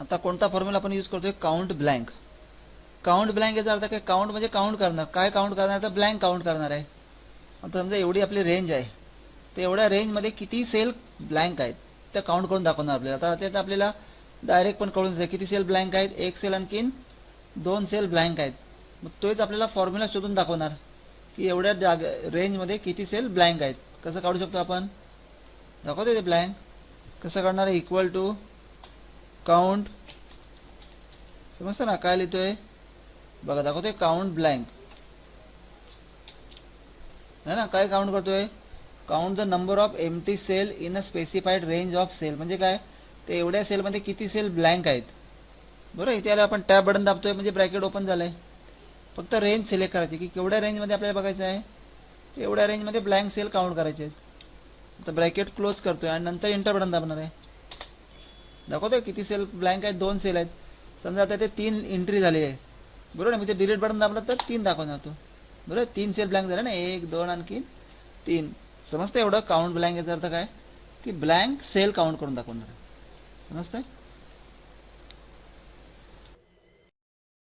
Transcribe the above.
आता कोणता फॉर्म्युला आपण यूज करतोय? काउंट ब्लँक काउंट ब्लँक याचा अर्थ काय? काउंट म्हणजे काउंट करणार. काय काउंट करणार? तर ब्लँक काउंट करणार आहे. आता समजा एवढी आपली रेंज आहे. तर एवढ्या रेंजमध्ये किती सेल ब्लँक आहेत? त्या काउंट करून दाखवणार आपल्याला. आता त्यात आपल्याला डायरेक्ट पण कळून जाते किती सेल ब्लँक आहेत? एक सेल आणखीन दोन सेल ब्लँक आहेत. मग तोच आपल्याला फॉर्म्युला शोधून दाखवणार की एवढ्या जाग रेंजमध्ये किती सेल ब्लँक आहेत. कसं काढू शकतो आपण? दाखवतो ते ब्लँक कसं काढणार आहे? इक्वल टू काउंट समजतं ना? काय लिहितोय? बघा दाखवतोय काउंट ब्लँक है ना? काय काउंट करतोय? Count the number of empty cell in a specified range of cell म्हणजे काय? ते एवढ्या सेलमध्ये किती सेल ब्लँक आहेत? बरं? इथे आलं आपण टॅब बटन दाबतोय म्हणजे ब्रॅकेट ओपन झालंय. फक्त रेंज सिलेक्ट करायची की केवढ्या रेंजमध्ये आपल्याला बघायचं आहे? ते एवढ्या रेंजमध्ये ब्लँक सेल काउंट करायचे आहेत. आता ब्रॅकेट क्लोज करतोय आणि नंतर इंटर बटन दाबणार आहे. दाखवतोय किती सेल ब्लँक आहेत दोन सेल आहेत. समजा आता ते तीन एंट्री झाली आहे. बरोबर ना मी ते डिलीट बटन दाबलं तर तीन दाखवणार तो. बरोबर तीन सेल ब्लँक झाले ना? एक दोन आणखी तीन. समजतं एवढं? काउंट ब्लँक याचा अर्थ काय? की ब्लँक सेल काउंट करून दाखवणार आहे. समजतंय?